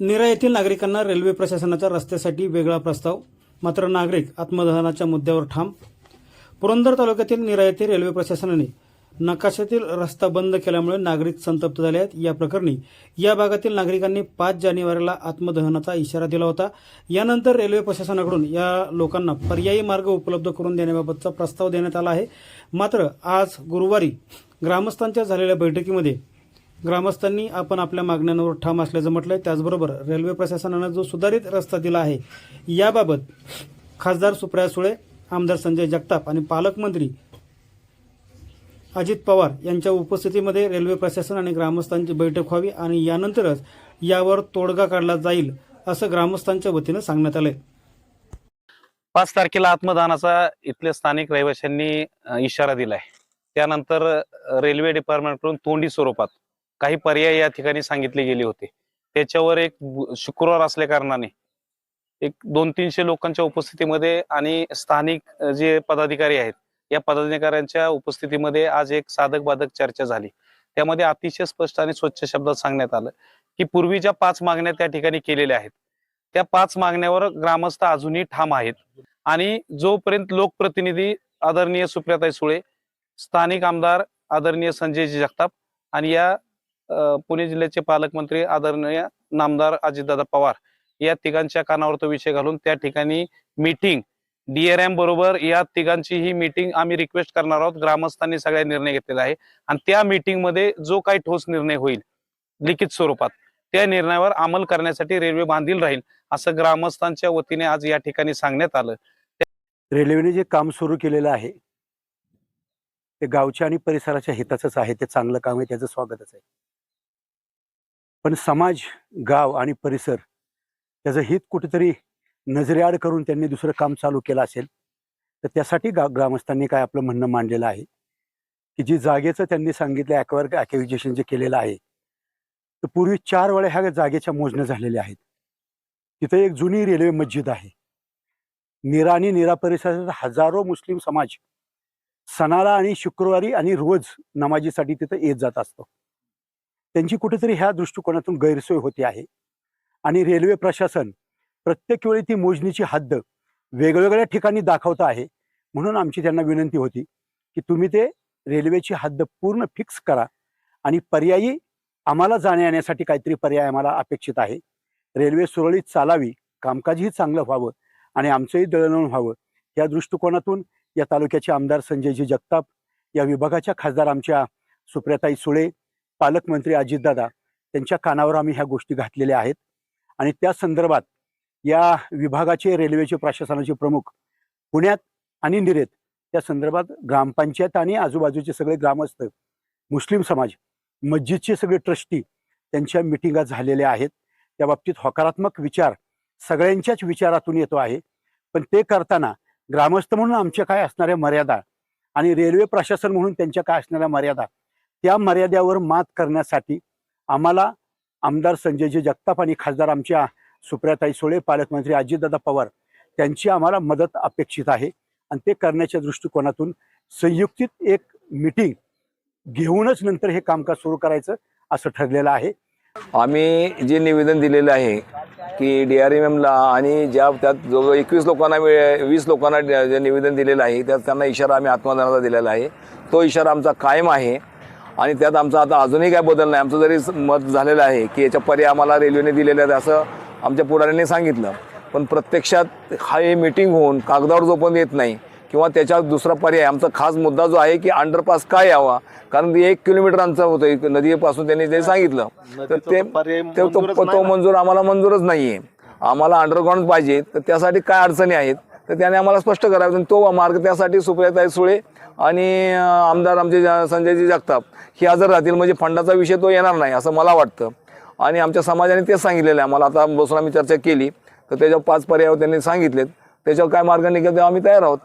निरा येथील नागरिकांना रेल्वे प्रशासनाच्या रस्त्यासाठी वेगळा प्रस्ताव मात्र नागरिक आत्मदहनाच्या मुद्द्यावर ठाम. पुरंदर तालुक्यातील निरा येथे रेल्वे प्रशासनाने नकाशातील रस्ता बंद केल्यामुळे नागरिक संतप्त झाले आहेत. या प्रकरणी या भागातील नागरिकांनी पाच जानेवारीला आत्मदहनाचा इशारा दिला होता. यानंतर रेल्वे प्रशासनाकडून या लोकांना पर्यायी मार्ग उपलब्ध करून देण्याबाबतचा प्रस्ताव देण्यात आला आहे. मात्र आज गुरुवारी ग्रामस्थांच्या झालेल्या बैठकीमध्ये ग्रामस्थांनी आपण आपल्या मागण्यांवर ठाम असल्याचं म्हटलंय. त्याचबरोबर रेल्वे प्रशासनानं जो सुधारित रस्ता दिला आहे याबाबत खासदार सुप्रिया सुळे आमदार संजय जगताप आणि पालकमंत्री अजित पवार यांच्या उपस्थितीमध्ये रेल्वे प्रशासन आणि ग्रामस्थांची बैठक व्हावी आणि यानंतरच यावर तोडगा काढला जाईल असं ग्रामस्थांच्या वतीनं सांगण्यात आलंय. पाच तारखेला आत्मदानाचा इथल्या स्थानिक रहिवाशांनी इशारा दिलाय. त्यानंतर रेल्वे डिपार्टमेंटकडून तोंडी स्वरूपात काही पर्याय या ठिकाणी सांगितले गेले होते. त्याच्यावर एक शुक्रवार असल्या कारणाने एक दोन तीनशे लोकांच्या उपस्थितीमध्ये आणि स्थानिक जे पदाधिकारी आहेत या पदाधिकाऱ्यांच्या उपस्थितीमध्ये आज एक साधक बाधक चर्चा झाली. त्यामध्ये अतिशय स्पष्ट आणि स्वच्छ शब्दात सांगण्यात आलं की पूर्वी ज्या पाच मागण्या त्या ठिकाणी केलेल्या आहेत त्या पाच मागण्यावर ग्रामस्थ अजूनही ठाम आहेत आणि जोपर्यंत लोकप्रतिनिधी आदरणीय सुप्रियाताई सुळे स्थानिक आमदार आदरणीय संजयजी जगताप आणि या पुणे जिल्ह्याचे पालकमंत्री आदरणीय नामदार अजितदादा पवार या तिघांच्या कानावर तो विषय घालून त्या ठिकाणी मीटिंग डीआरएम बरोबर या तिघांची ही मीटिंग आम्ही रिक्वेस्ट करणार आहोत. ग्रामस्थांनी सगळ्या निर्णय घेतलेला आहे. आणि त्या मीटिंगमध्ये जो काही ठोस निर्णय होईल लिखित स्वरूपात त्या निर्णयावर अंमल करण्यासाठी रेल्वे बांधील राहील असं ग्रामस्थांच्या वतीने आज या ठिकाणी सांगण्यात आलं. रेल्वेने जे काम सुरू केलेलं आहे ते गावच्या आणि परिसराच्या हिताचंच आहे. ते चांगलं काम आहे त्याचं स्वागतच आहे. पण समाज गाव आणि परिसर त्याचं हित कुठेतरी नजरेआड करून त्यांनी दुसरं काम चालू केलं असेल तर त्यासाठी गा ग्रामस्थांनी काय आपलं म्हणणं मांडलेलं आहे? की जी जागेचं त्यांनी सांगितलं ॲक्वार ॲक्विजेशन जे केलेलं आहे तर पूर्वी चार वेळा ह्या जागेच्या मोजण्या झालेल्या आहेत. तिथं एक जुनी रेल्वे मस्जिद आहे. निरा आणि नीरा परिसरात हजारो मुस्लिम समाज सणाला आणि शुक्रवारी आणि रोज नमाजीसाठी तिथं येत जात असतो. त्यांची कुठेतरी ह्या दृष्टिकोनातून गैरसोय होते आहे. आणि रेल्वे प्रशासन प्रत्येक वेळी ती मोजणीची हद्द वेगवेगळ्या ठिकाणी दाखवत आहे. म्हणून आमची त्यांना विनंती होती की तुम्ही ते रेल्वेची हद्द पूर्ण फिक्स करा आणि पर्यायी आम्हाला जाण्या येण्यासाठी काहीतरी पर्याय आम्हाला अपेक्षित आहे. रेल्वे सुरळीत चालावी कामकाजही चांगलं व्हावं आणि आमचंही दळणवळण व्हावं. या दृष्टिकोनातून या तालुक्याचे आमदार संजयजी जगताप या विभागाच्या खासदार आमच्या सुप्रियाताई सुळे पालकमंत्री अजितदादा त्यांच्या कानावर आम्ही ह्या गोष्टी घातलेल्या आहेत. आणि त्या संदर्भात या विभागाचे रेल्वेचे प्रशासनाचे प्रमुख पुण्यात आणि निरेत त्या संदर्भात ग्रामपंचायत आणि आजूबाजूचे सगळे ग्रामस्थ मुस्लिम समाज मस्जिदचे सगळे ट्रस्टी त्यांच्या मिटिंगा झालेल्या आहेत. त्या बाबतीत होकारात्मक विचार सगळ्यांच्याच विचारातून येतो आहे. पण ते करताना ग्रामस्थ म्हणून आमच्या काय असणाऱ्या मर्यादा आणि रेल्वे प्रशासन म्हणून त्यांच्या काय असणाऱ्या मर्यादा त्या मर्यादेवर मात करण्यासाठी आम्हाला आमदार संजयजी जगताप आणि खासदार आमच्या सुप्रियाताई सोळे पालकमंत्री अजितदादा पवार त्यांची आम्हाला मदत अपेक्षित आहे. आणि ते करण्याच्या दृष्टिकोनातून संयुक्तित एक मिटिंग घेऊनच नंतर हे कामकाज सुरू करायचं असं ठरलेलं आहे. आम्ही जे निवेदन दिलेलं आहे की डी आर एम एमला आणि ज्या त्यात जवळजवळ एकवीस लोकांना वेळ वीस लोकांना जे जे निवेदन दिलेलं आहे त्यात त्यांना इशारा आम्ही आत्मदानाचा दिलेला आहे. तो इशारा आमचा कायम आहे. आणि त्यात आमचा आता अजूनही काय बदल नाही. आमचं जरी मत झालेलं आहे की याच्या पर्याय आम्हाला रेल्वेने दिलेले आहेत असं आमच्या पुढाऱ्यांनी सांगितलं. पण प्रत्यक्षात हा हे मिटिंग होऊन कागदावर जोपर्यंत येत नाही किंवा त्याच्यावर दुसरा पर्याय आमचा खास मुद्दा जो आहे की अंडरपास काय यावा? कारण एक किलोमीटर अंतर होतं एक नदीपासून त्यांनी ते सांगितलं. तर ते ते- मंजूर आम्हाला मंजूरच नाहीये. आम्हाला अंडरग्राऊंड पाहिजे. तर त्यासाठी काय अडचणी आहेत? तर त्याने आम्हाला स्पष्ट करावं तो मार्ग त्यासाठी सुप्रियाताई सुळे आणि आमदार आमचे ज- संजयजी जगताप हे हजर राहतील. म्हणजे फंडाचा विषय तो येणार नाही असं मला वाटतं. आणि आमच्या समाजाने तेच सांगितलेलं आहे. आम्हाला आता बसून आम्ही चर्चा केली. तर त्याच्यावर पाच पर्याय त्यांनी सांगितलेत. त्याच्यावर काय मार्ग निघेल तेव्हा आम्ही तयार आहोत.